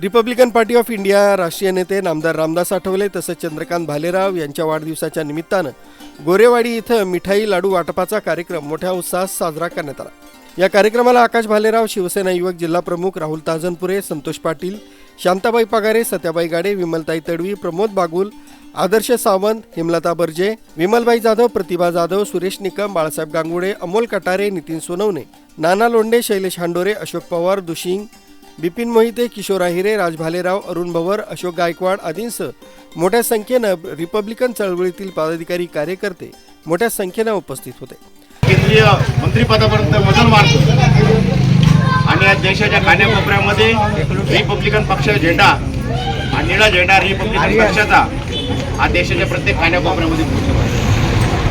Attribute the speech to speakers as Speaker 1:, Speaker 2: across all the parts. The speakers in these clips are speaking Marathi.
Speaker 1: रिपब्लिकन पार्टी ऑफ इंडिया राष्ट्रीय नेते नामदार रामदास आठवले तसंच चंद्रकांत भालेराव यांच्या वाढदिवसाच्या निमित्तानं गोरेवाडी इथं मिठाई लाडू वाटपाचा कार्यक्रम मोठ्या उत्साहात साजरा करण्यात आला. या कार्यक्रमाला आकाश भालेराव शिवसेना युवक जिल्हा प्रमुख राहुल ताजनपुरे संतोष पाटील शांताबाई पगारे सत्याबाई गाडे विमलताई तडवी प्रमोद बागुल आदर्श सावंत हेमलता बर्जे विमलबाई जाधव प्रतिभा जाधव सुरेश निकम बाळासाहेब गांगुडे अमोल कटारे नितीन सोनवणे नाना लोंडे शैलेश हांडोरे अशोक पवार दुशिंग बिपिन मोहिते किशोर आहिरे राज भालेराव अरुण भवर अशोक गायकवाड आदींसह मोठ्या संख्येनं रिपब्लिकन चळवळीतील पदाधिकारी कार्यकर्ते मोठ्या संख्येनं उपस्थित होते.
Speaker 2: केंद्रीय मंत्रिपदापर्यंत मजल मारतो आणि या देशाच्या कान्याकोपऱ्यामध्ये रिपब्लिकन पक्ष झेंडा हा निळा झेंडा रिपब्लिकन पक्षाचा हा देशाच्या प्रत्येक कान्याकोपऱ्यामध्ये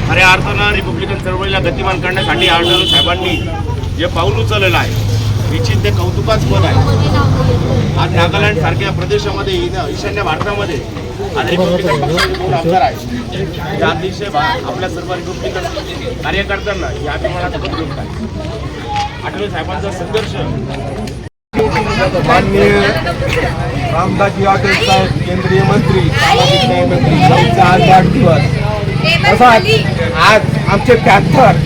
Speaker 2: खऱ्या अर्थानं रिपब्लिकन चळवळीला गतिमान करण्यासाठी आढळून साहेबांनी जे पाऊल उचललेलं आहे निश्चित ते कौतुकास्पद आहे. आज नागालँड सारख्या प्रदेशामध्ये ईशान्य भारतामध्ये आज रिपब्लिकन पक्षाचे दोन आमदार आहेत. या अतिशय आपल्या सर्व रिपब्लिकन कार्यकर्त्यांना या अभिमानाचा गोष्ट आहे आठवले साहेबांचा संघर्ष.
Speaker 3: माननीय रामदासजी आठवले साहेब केंद्रीय मंत्री सामाजिक न्याय मंत्री यांचा आज वाढदिवस तसाच आज आमचे पॅथर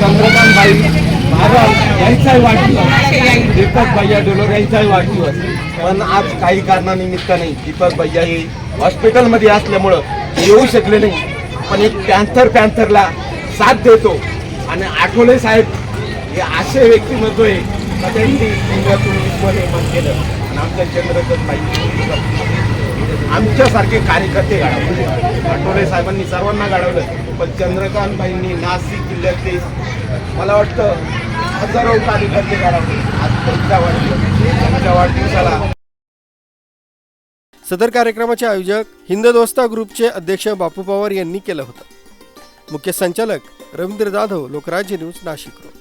Speaker 3: चंद्रकांतभाई महाराज यांचाही वाढदिवस. दीपक भैया डोलोर यांचाही वाढदिवस. पण आज काही कारणानिमित्त नाही. दीपक भैया हे हॉस्पिटलमध्ये असल्यामुळं येऊ शकले नाही. पण एक पॅन्थर पॅन्थरला साथ देतो. आणि आठवले साहेब हे असे व्यक्तिमत्व आहे का त्यांनी इंडियातून विश्व निर्माण केलं. आणि आमच्या चंद्रकांत आमच्यासारखे कार्यकर्ते घडवले. आठवले साहेबांनी सर्वांना घडवलं. पण चंद्रकांत भाईंनी नाशिक जिल्ह्यातले मला वाटतं हजारो कार्यकर्ते आज त्यांच्या वाढदिवस त्यांच्या वाढदिवसाला.
Speaker 1: सदर कार्यक्रमाचे आयोजक हिंददोस्ता ग्रुपचे अध्यक्ष बापू पवार यांनी केलं होतं. मुख्य संचालक रवींद्र जाधव लोकराज्य न्यूज नाशिक रोड